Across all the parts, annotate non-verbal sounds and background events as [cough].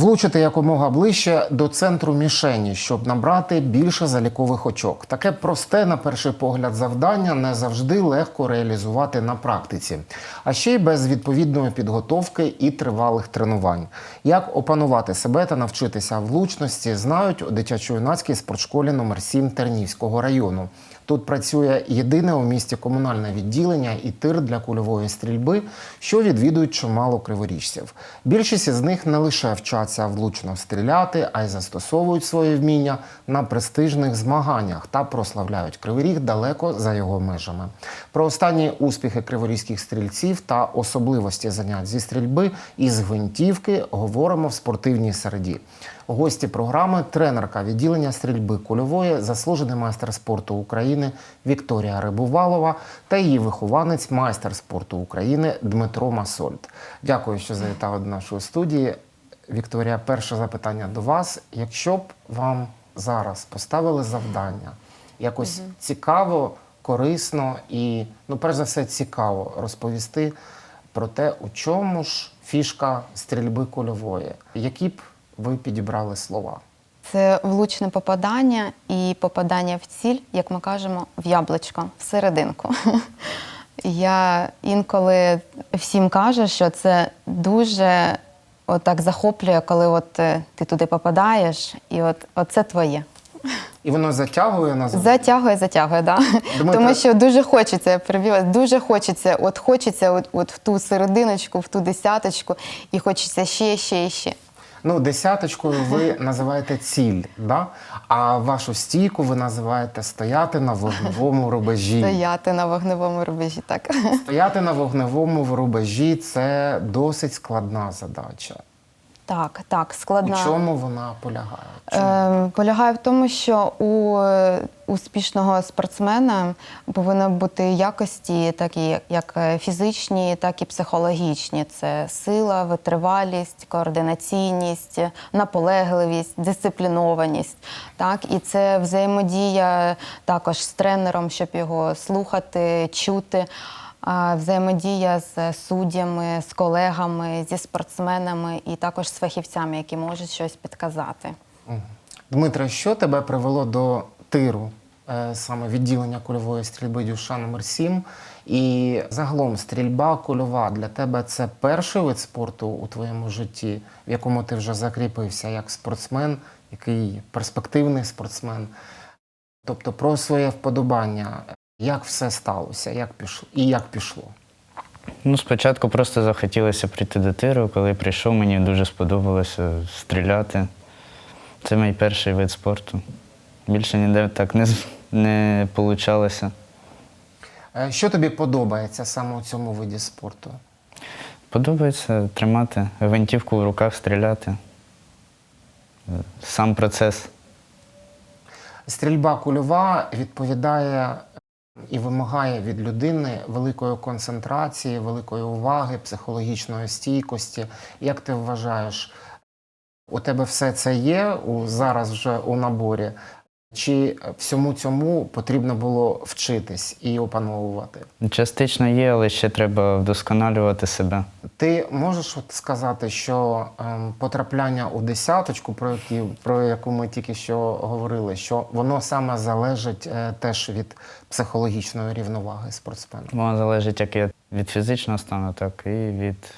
Влучити якомога ближче до центру мішені, щоб набрати більше залікових очок. Таке просте, на перший погляд, завдання не завжди легко реалізувати на практиці, а ще й без відповідної підготовки і тривалих тренувань. Як опанувати себе та навчитися влучності, знають у дитячо-юнацькій спортшколі номер 7 Тернівського району. Тут працює єдине у місті комунальне відділення і тир для кульової стрільби, що відвідують чимало криворіжців. Більшість із них не лише вчаться влучно стріляти, а й застосовують своє вміння на престижних змаганнях та прославляють Кривий далеко за його межами. Про останні успіхи криворізьких стрільців та особливості занять зі стрільби із гвинтівки говоримо в спортивній середі. Гості програми тренерка відділення стрільби кульової, заслужений майстер спорту України Вікторія Рибувалова та її вихованець, майстер спорту України Дмитро Масольд. Дякую, що завітали до нашої студії. Вікторія, перше запитання до вас. Якщо б вам зараз поставили завдання, якось цікаво, корисно і, ну, перш за все, цікаво розповісти про те, у чому ж фішка стрільби кульової, які б ви підібрали слова. Це влучне попадання і попадання в ціль, як ми кажемо, в яблучко, в серединку. [laughs] Я інколи всім кажу, що це дуже отак захоплює, коли от е, ти туди попадаєш, і от, це твоє. І воно затягує назад. Затягує, затягує, да. Дмитро- Тому що дуже хочеться перебивати, дуже хочеться, от хочеться от, от в ту серединочку, в ту десяточку, і хочеться ще, ще, ще. Ну, десяточкою ви називаєте ціль, да? а вашу стійку ви називаєте стояти на вогневому рубежі. Стояти на вогневому рубежі, так. Стояти на вогневому рубежі це досить складна задача. Так, так, У складна. чому вона полягає? Чому? Е, полягає в тому, що у е, успішного спортсмена повинні бути якості, такі як е, фізичні, так і психологічні. Це сила, витривалість, координаційність, наполегливість, дисциплінованість. Так, і це взаємодія також з тренером, щоб його слухати, чути. Взаємодія з суддями, з колегами, зі спортсменами і також з фахівцями, які можуть щось підказати. Дмитре, що тебе привело до тиру, е, саме відділення кульової стрільби Дюша номер 7 І загалом стрільба кульова для тебе це перший вид спорту у твоєму житті, в якому ти вже закріпився як спортсмен, який перспективний спортсмен. Тобто про своє вподобання, як все сталося, як пішло і як пішло. Ну, спочатку просто захотілося прийти до тиру. Коли прийшов, мені дуже сподобалося стріляти. Це мій перший вид спорту. Більше ніде так не, не получалося. Е, Що тобі подобається саме у цьому виді спорту? Подобається тримати гвинтівку в руках, стріляти. Сам процес. Стрільба кульова відповідає і вимагає від людини великої концентрації, великої уваги, психологічної стійкості. Як ти вважаєш, у тебе все це є у, зараз вже у наборі? Чи всьому цьому потрібно було вчитись і опановувати? Частично є, але ще треба вдосконалювати себе. Ти можеш от сказати, що ем, потрапляння у десяточку, про, які, про яку ми тільки що говорили, що воно саме залежить е, теж від психологічної рівноваги спортсмена? Воно залежить як від фізичного стану, так і від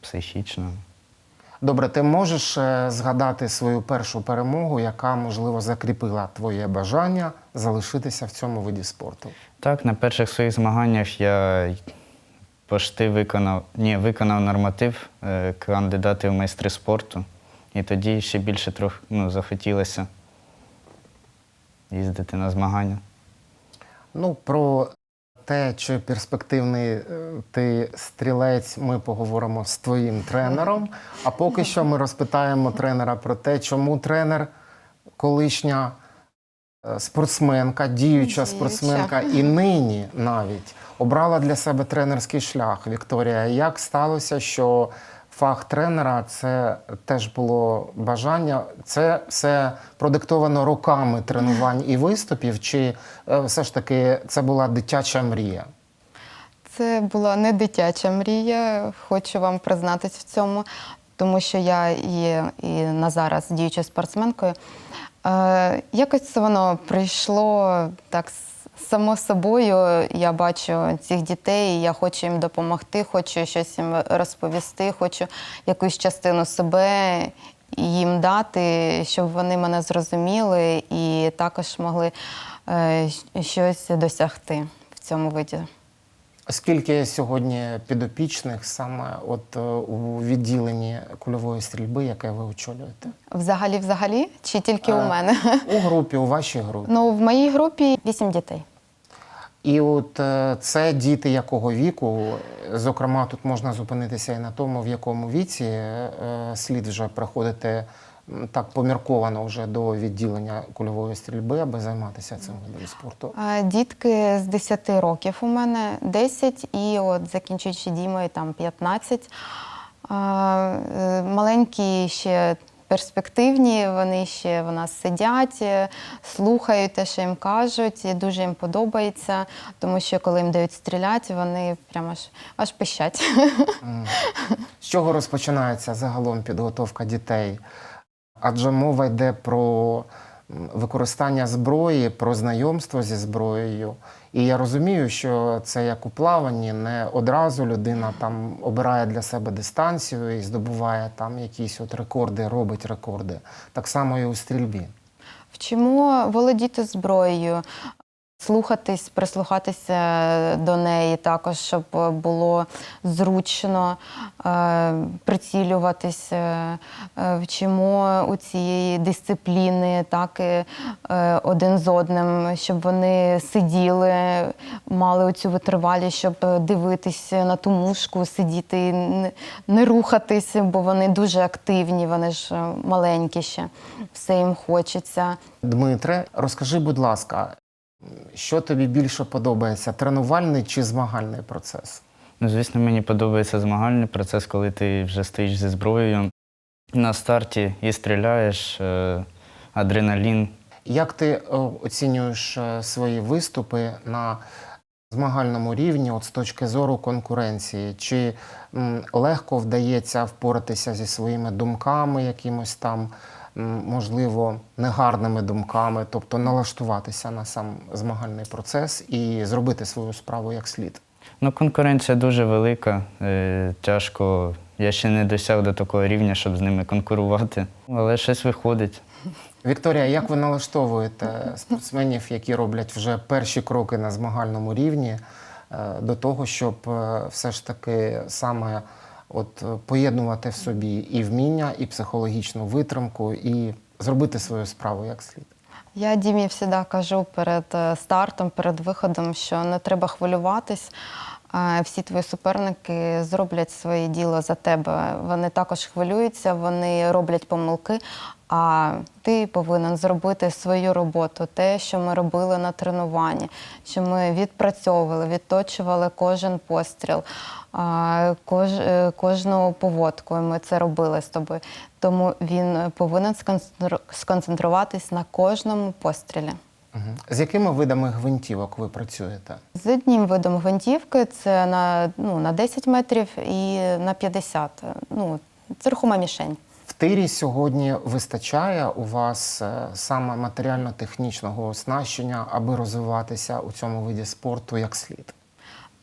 психічного. Добре, ти можеш е, згадати свою першу перемогу, яка можливо закріпила твоє бажання залишитися в цьому виді спорту? Так, на перших своїх змаганнях я пошти виконав, ні, виконав норматив е, кандидати в майстри спорту. І тоді ще більше трохи ну, захотілося їздити на змагання. Ну, про те, чи перспективний е, ти стрілець, ми поговоримо з твоїм тренером. А поки що ми розпитаємо тренера про те, чому тренер, колишня е, спортсменка, діюча Діюча. спортсменка і нині навіть обрала для себе тренерський шлях. Вікторія, як сталося, що фах тренера це теж було бажання? Це все продиктовано роками тренувань і виступів, чи е, все ж таки це була дитяча мрія? Це була не дитяча мрія, хочу вам признатись в цьому. тому що я є і на зараз діючою спортсменкою. Е, якось це воно прийшло так само собою. Я бачу цих дітей, я хочу їм допомогти, хочу щось їм розповісти, хочу якусь частину себе їм дати, щоб вони мене зрозуміли і також могли е, щось досягти в цьому виді. Скільки сьогодні підопічних саме от е, у відділенні кульової стрільби, яке ви очолюєте? Взагалі, взагалі, чи тільки Е, у мене? У групі, у вашій групі. Ну, в моїй групі вісім дітей. І от е, це діти якого віку? Зокрема, тут можна зупинитися і на тому, в якому віці е, слід вже приходити так помірковано вже до відділення кульової стрільби, аби займатися цим видом спорту. Дітки з 10 років у мене 10 і от закінчуючи Дімою там 15. Е, Маленькі ще перспективні, вони ще в нас сидять, е, слухають те, що їм кажуть, і дуже їм подобається, тому що коли їм дають стріляти, вони прямо аж, аж пищать. З чого розпочинається загалом підготовка дітей? Адже мова йде про використання зброї, про знайомство зі зброєю. І я розумію, що це як у плаванні, не одразу людина там обирає для себе дистанцію і здобуває там якісь от рекорди, робить рекорди. Так само і у стрільбі. Вчимо володіти зброєю, слухатись, прислухатися до неї також, щоб було зручно е, прицілюватися. Е, Вчимо у цієї дисципліни, так і е, один з одним, щоб вони сиділи, мали оцю витривалість, щоб дивитися на ту мушку, сидіти, не- рухатись, бо вони дуже активні, вони ж е, маленькі ще, все їм хочеться. Дмитре, розкажи, будь ласка, що тобі більше подобається: тренувальний чи змагальний процес? Ну, звісно, мені подобається змагальний процес, коли ти вже стоїш зі зброєю на старті і стріляєш, е, адреналін. Як ти е, оцінюєш е, свої виступи на змагальному рівні, от з точки зору конкуренції? Чи легко вдається впоратися зі своїми думками, якимось там, можливо, негарними думками, тобто налаштуватися на сам змагальний процес і зробити свою справу як слід? Ну, конкуренція дуже велика, е, тяжко. Я ще не досяг до такого рівня, щоб з ними конкурувати. Але щось виходить. Вікторія, як ви налаштовуєте спортсменів, які роблять вже перші кроки на змагальному рівні, е, до того, щоб е, все ж таки саме от е, поєднувати в собі і вміння, і психологічну витримку, і зробити свою справу як слід? Я Дімі завжди кажу перед е, стартом, перед виходом, що не треба хвилюватись. Всі твої суперники зроблять своє діло за тебе. Вони також хвилюються, вони роблять помилки. А ти повинен зробити свою роботу, те, що ми робили на тренуванні, що ми відпрацьовували, відточували кожен постріл, кож, е, кожну поводку. Ми це робили з тобою. Тому він повинен сконцентруватись на кожному пострілі. З якими видами гвинтівок ви працюєте? З одним видом гвинтівки це на, ну, на 10 метрів і на 50. Ну, це рухома мішень. В тирі сьогодні вистачає у вас е, саме матеріально-технічного оснащення, аби розвиватися у цьому виді спорту як слід.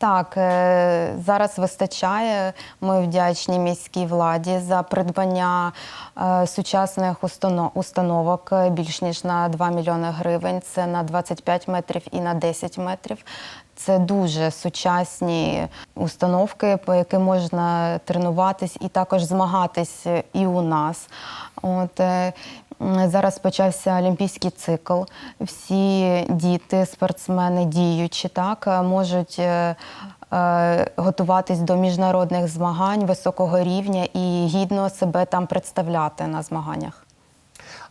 Так, е, зараз вистачає. Ми вдячні міській владі за придбання е, сучасних установ- установок е, більш ніж на 2 мільйони гривень. Це на 25 метрів і на 10 метрів. Це дуже сучасні установки, по яким можна тренуватись і також змагатись і у нас. От, зараз почався олімпійський цикл. Всі діти, спортсмени діючі, так, е, можуть е, е, готуватись до міжнародних змагань високого рівня і гідно себе там представляти на змаганнях.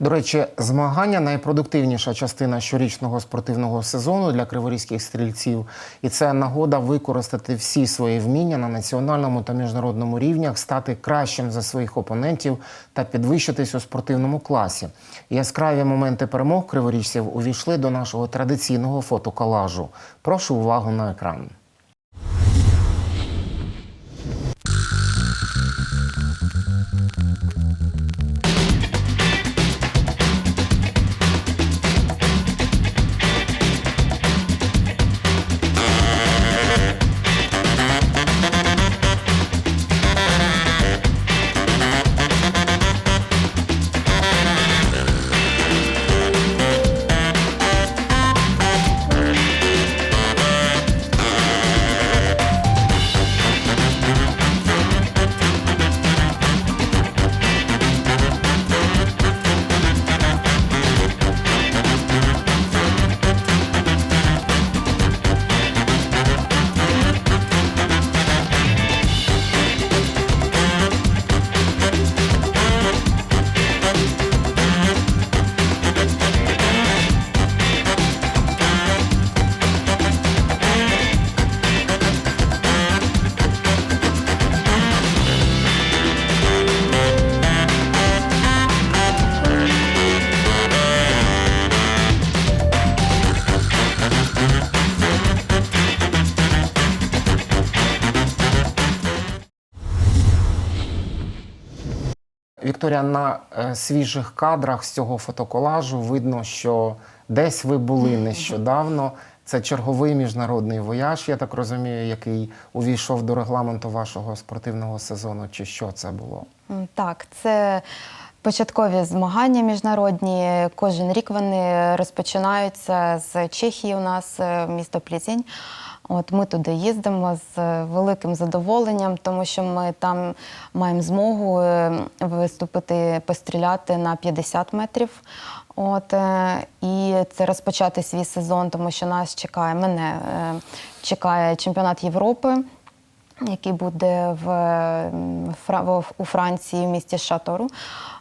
До речі, змагання найпродуктивніша частина щорічного спортивного сезону для криворізьких стрільців, і це нагода використати всі свої вміння на національному та міжнародному рівнях, стати кращим за своїх опонентів та підвищитись у спортивному класі. Яскраві моменти перемог криворіжців увійшли до нашого традиційного фотоколажу. Прошу увагу на екран. Вікторія, на е, свіжих кадрах з цього фотоколажу видно, що десь ви були нещодавно. Це черговий міжнародний вояж, я так розумію, який увійшов до регламенту вашого спортивного сезону. Чи що це було? Так, це початкові змагання міжнародні. Кожен рік вони розпочинаються з Чехії. У нас е, місто Плізінь. От ми туди їздимо з великим задоволенням, тому що ми там маємо змогу е, виступити, постріляти на 50 метрів. От е, і це розпочати свій сезон, тому що нас чекає мене е, чекає чемпіонат Європи який буде в- у Франції в місті Шатору.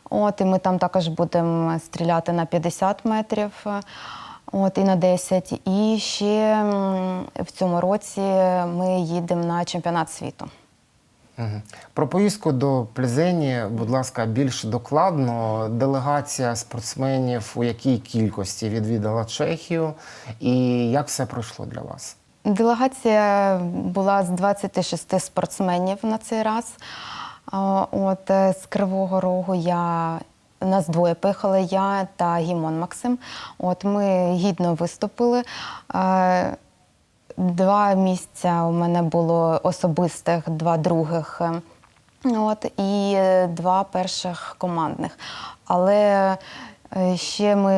От, і ми там також будемо стріляти на 50 метрів. От, і на 10. І ще в цьому році ми їдемо на чемпіонат світу. Про поїздку до Плезені, будь ласка, більш докладно. Делегація спортсменів у якій кількості відвідала Чехію, і як все пройшло для вас? Делегація була з 26 спортсменів на цей раз. От е, з Кривого Рогу я. Нас двоє пихали я та Гімон Максим. От ми гідно виступили. Е, Два місця у мене було особистих, два других. От, і е, два перших командних. Але е, ще ми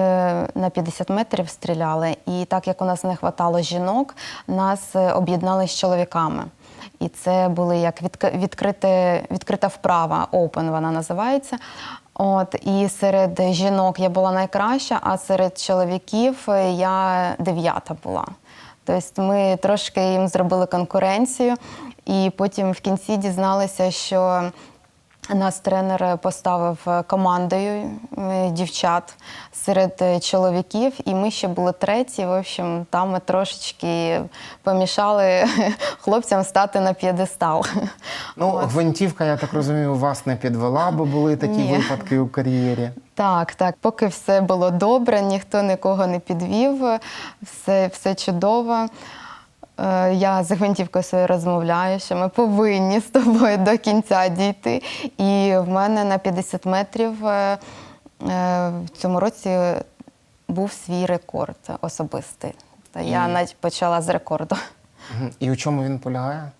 на 50 метрів стріляли, і так як у нас не вистачало жінок, нас об'єднали з чоловіками. І це були як відк- відкрите, відкрита вправа, open вона називається. От, і серед жінок я була найкраща, а серед чоловіків е, я дев'ята була. Тобто ми трошки їм зробили конкуренцію, і потім в кінці дізналися, що нас тренер поставив командою е, дівчат серед е, чоловіків, і ми ще були треті. В общем, там ми трошечки помішали [laughs] хлопцям стати на п'єдестал. [laughs] Ну, гвинтівка, я так розумію, вас не підвела, бо були такі Ні. випадки у кар'єрі. Так, так, поки все було добре, ніхто нікого не підвів, все, все чудово. Е, Я з гвинтівкою своєю розмовляю, що ми повинні з тобою до кінця дійти. І в мене на 50 метрів е, е, в цьому році був свій рекорд особистий. Та я навіть почала з рекорду. І у чому він полягає?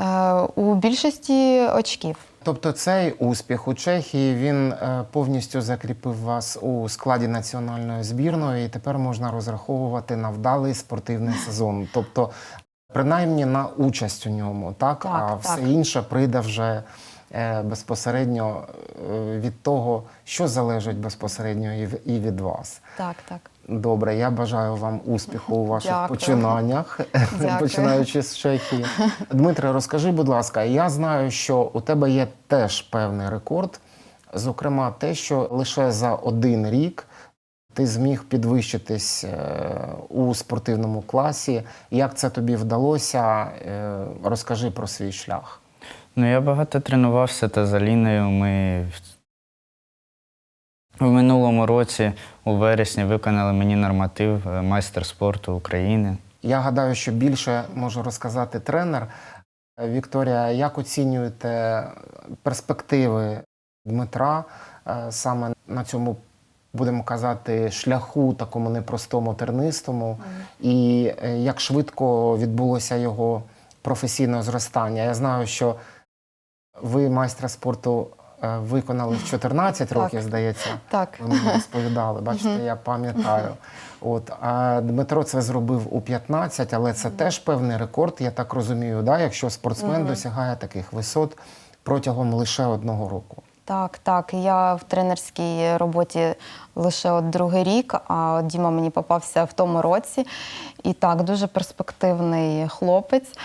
Е, У більшості очків. Тобто цей успіх у Чехії він е, повністю закріпив вас у складі національної збірної, і тепер можна розраховувати на вдалий спортивний сезон. Тобто, принаймні на участь у ньому, так, Так, а так. все інше прийде вже е, безпосередньо від того, що залежить безпосередньо і від вас. Так, так. Добре, я бажаю вам успіху у ваших Дякую. починаннях, Дякую. починаючи з Чехії. Дмитре, розкажи, будь ласка, я знаю, що у тебе є теж певний рекорд, зокрема, те, що лише за один рік ти зміг підвищитись е, у спортивному класі. Як це тобі вдалося? Е, Розкажи про свій шлях. Ну, я багато тренувався та з Аліною. Ми в- минулому році, у вересні, виконали мені норматив е, майстер спорту України. Я гадаю, що більше може розказати тренер. Е, Вікторія, як оцінюєте перспективи Дмитра е, саме на цьому, будемо казати, шляху такому непростому тернистому, і як швидко відбулося його професійне зростання? Я знаю, що ви майстра спорту виконали в 14 Так. років, здається. Так. Ви мені розповідали, бачите, я пам'ятаю. От а Дмитро це зробив у 15, але це теж певний рекорд, я так розумію, да? якщо спортсмен досягає таких висот протягом лише одного року. Так, так. Я в тренерській роботі лише от другий рік, а Діма мені попався в тому році. І так, дуже перспективний хлопець.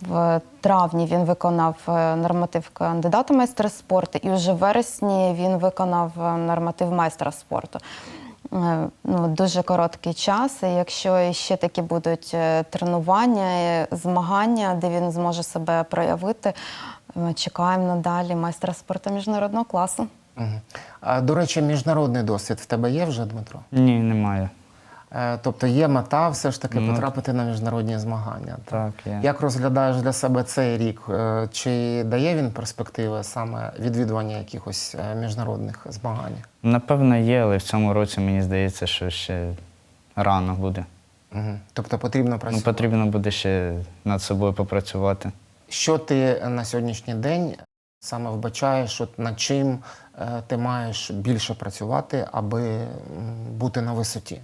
В травні він виконав е, норматив кандидата майстра спорту, і вже в вересні він виконав е, норматив майстра спорту. Е, Ну, дуже короткий час. І якщо ще такі будуть тренування, змагання, де він зможе себе проявити, чекаємо надалі майстра спорту міжнародного класу. Угу. А, до речі, міжнародний досвід в тебе є вже, Дмитро? Ні, немає. Е, Тобто є мета все ж таки Ну, потрапити на міжнародні змагання. Так, є. Як розглядаєш для себе цей рік? Е, Чи дає він перспективи саме відвідування якихось е, міжнародних змагань? Напевно, є, але в цьому році мені здається, що ще рано буде. Угу. Тобто потрібно Ну, працювати. потрібно буде ще над собою попрацювати. Що ти на сьогоднішній день саме вбачаєш, от над чим е, ти маєш більше працювати, аби бути на висоті?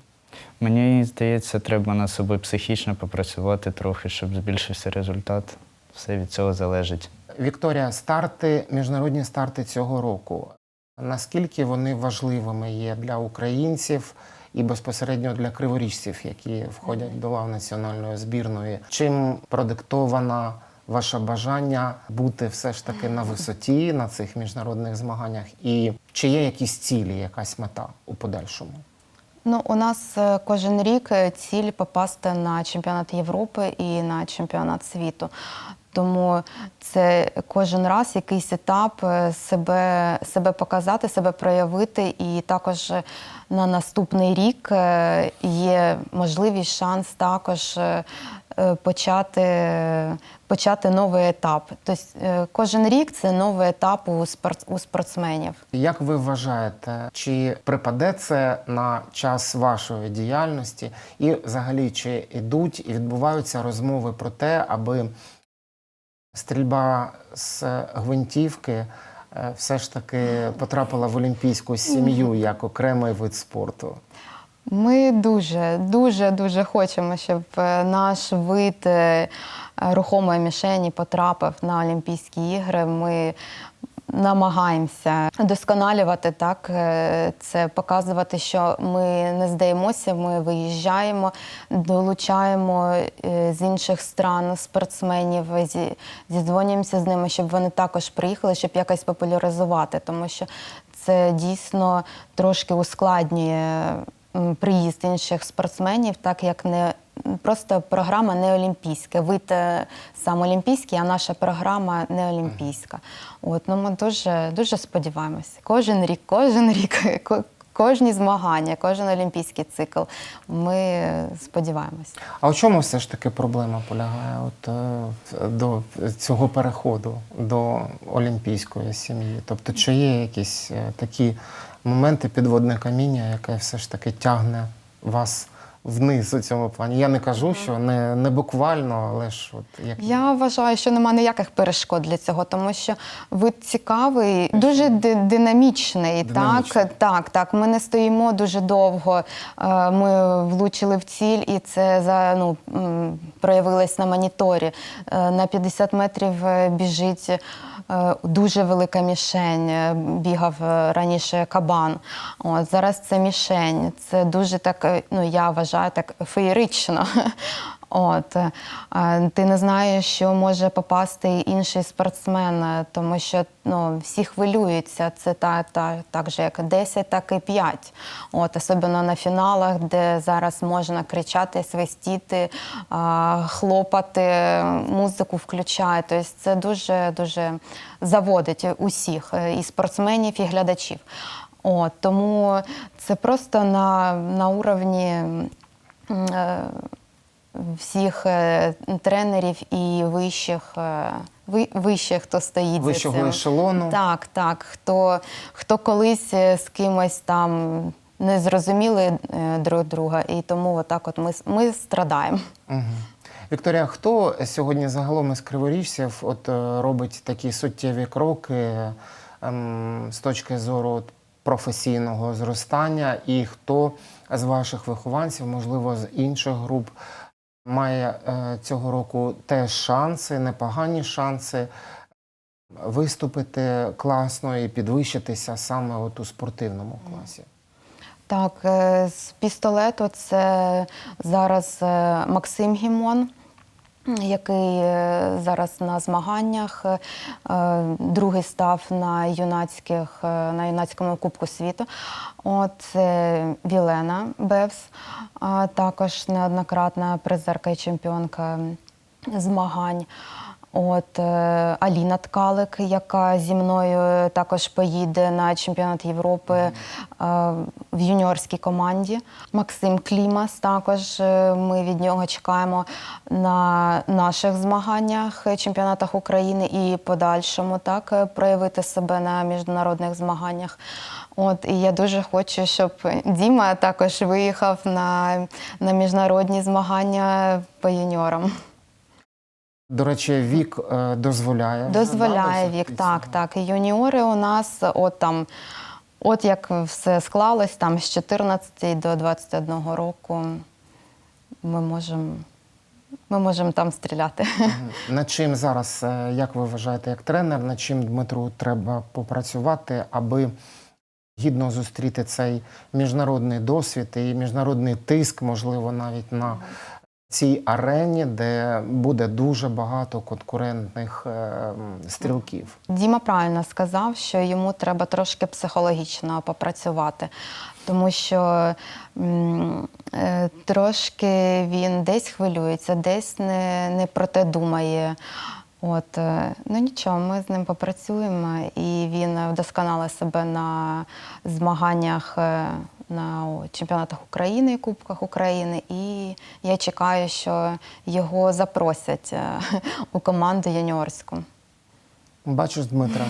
Мені здається, треба над собою психічно попрацювати трохи, щоб збільшився результат. Все від цього залежить. Вікторія, старти, міжнародні старти цього року. Наскільки вони важливими є для українців і безпосередньо для криворіжців, які входять до лав національної збірної? Чим продиктована ваше бажання бути все ж таки на висоті на цих міжнародних змаганнях? І чи є якісь цілі, якась мета у подальшому? Ну, у нас е, кожен рік е, ціль попасти на чемпіонат Європи і на чемпіонат світу. Тому це кожен раз якийсь етап е, себе, себе показати, себе проявити. І також на наступний рік е, є можливість, шанс також е, почати, почати новий етап. Тобто кожен рік це новий етап у, спорт, у спортсменів. Як ви вважаєте, чи припаде це на час вашої діяльності, і взагалі чи йдуть і відбуваються розмови про те, аби стрільба з гвинтівки е, все ж таки потрапила в олімпійську сім'ю як окремий вид спорту? Ми дуже, дуже, дуже хочемо, щоб е, наш вид е, рухомої мішені потрапив на Олімпійські ігри. Ми намагаємося досконалювати так, е, це показувати, що ми не здаємося, ми виїжджаємо, долучаємо е, з інших стран спортсменів, зі- зідзвонюємося з ними, щоб вони також приїхали, щоб якось популяризувати, тому що це дійсно трошки ускладнює приїзд інших спортсменів, так як не просто програма не олімпійська. Вид те сам олімпійський, а наша програма не олімпійська. От ну ми дуже дуже сподіваємося. Кожен рік, кожен рік, [laughs] кожні змагання, кожен олімпійський цикл. Ми сподіваємося. А у чому все ж таки проблема полягає от, е, до цього переходу до олімпійської сім'ї? Тобто, чи є якісь е, такі моменти підводне каміння, яке все ж таки тягне вас вниз у цьому плані? Я не кажу, що не, не буквально, але ж от як Я вважаю, що немає ніяких перешкод для цього, тому що вид цікавий, дуже ди- динамічний. Динамічний. Так, так, так. Ми не стоїмо дуже довго. Е, Ми влучили в ціль, і це за ну проявилось на моніторі. Е, На 50 метрів е, біжить. Е, Дуже велика мішень, е, бігав е, раніше кабан. От зараз це мішень. Це дуже так, ну я вважаю, так феєрично. [laughs] От е, ти не знаєш, що може попасти інший спортсмен, е, тому що ну, всі хвилюються. Це та, та, так же, як 10, так і 5. От, особливо на фіналах, де зараз можна кричати, свистіти, хлопати, музику включають. Тобто це дуже дуже заводить усіх е, і спортсменів, і глядачів. От, тому це просто на, на уровні. Всіх е, тренерів і вищих, е, ви- вищих, хто стоїть Вищого за цим. ешелону. Так, так. Хто, хто колись е, з кимось там не зрозуміли друг друга, і тому отак от ми, ми страдаємо. Угу. Вікторія, хто сьогодні загалом із криворіжців от, робить такі суттєві кроки ем, з точки зору от, професійного зростання, і хто з ваших вихованців, можливо, з інших груп, має е, цього року теж шанси, непогані шанси виступити класно і підвищитися саме от у спортивному класі? Так, е, з пістолету це зараз е, Максим Гімон, який е, зараз на змаганнях. е, Другий став на юнацьких, е, на юнацькому Кубку світу. От це Вілена Бевс, також неоднократна призерка і чемпіонка змагань. От е, Аліна Ткалик, яка зі мною також поїде на чемпіонат Європи е, в юніорській команді. Максим Клімас також е, ми від нього чекаємо на наших змаганнях, чемпіонатах України і подальшому так проявити себе на міжнародних змаганнях. От і я дуже хочу, щоб Діма також виїхав на, на міжнародні змагання по юніорам. До речі, вік е, дозволяє. Дозволяє вік, так, так. І юніори у нас, от там, от як все склалось, там з 14 до 21 року ми можемо ми можемо там стріляти. Над чим зараз, е, як ви вважаєте, як тренер, над чим Дмитру треба попрацювати, аби гідно зустріти цей міжнародний досвід і міжнародний тиск, можливо, навіть на цій арені, де буде дуже багато конкурентних е, стрілків. Діма правильно сказав, що йому треба трошки психологічно попрацювати, тому що е, трошки він десь хвилюється, десь не, не про те думає. От, е, ну нічого, ми з ним попрацюємо, і він вдосконалить себе на змаганнях на чемпіонатах України Кубках України. І я чекаю, що його запросять е, [laughs] у команду юніорську. Бачиш, Дмитра,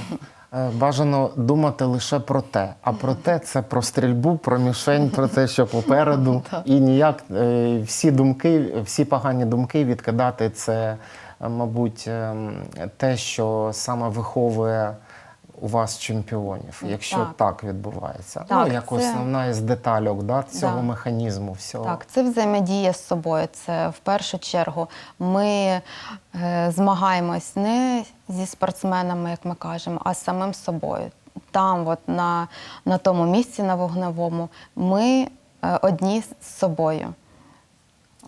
е, бажано думати лише про те. А про те це про стрільбу, про мішень, про те, що попереду. [laughs] І ніяк е, всі думки, всі погані думки відкидати це, мабуть, е, те, що саме виховує у вас чемпіонів, якщо так, Так. відбувається. Так, ну, як це- основна із детальок да, цього Да. механізму всього. Так, це взаємодія з собою. Це в першу чергу ми е, змагаємось не зі спортсменами, як ми кажемо, а з самим собою. Там, от на, на тому місці на вогневому, ми е, одні з собою.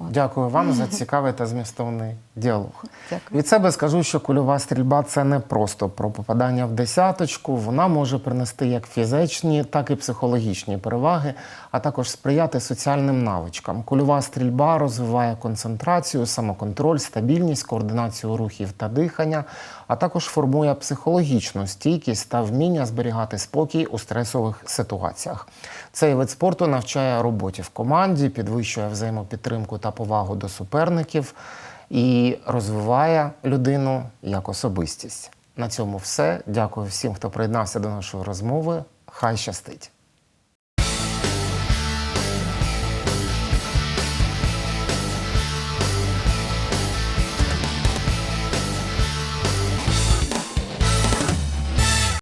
Дякую вам за [laughs] цікавий та змістовний діалог. Дякую. Від себе скажу, що кульова стрільба це не просто про попадання в десяточку. Вона може принести як фізичні, так і психологічні переваги, а також сприяти соціальним навичкам. Кульова стрільба розвиває концентрацію, самоконтроль, стабільність, координацію рухів та дихання, а також формує психологічну стійкість та вміння зберігати спокій у стресових ситуаціях. Цей вид спорту навчає роботі в команді, підвищує взаємопідтримку та повагу до суперників і розвиває людину як особистість. На цьому все. Дякую всім, хто приєднався до нашої розмови. Хай щастить!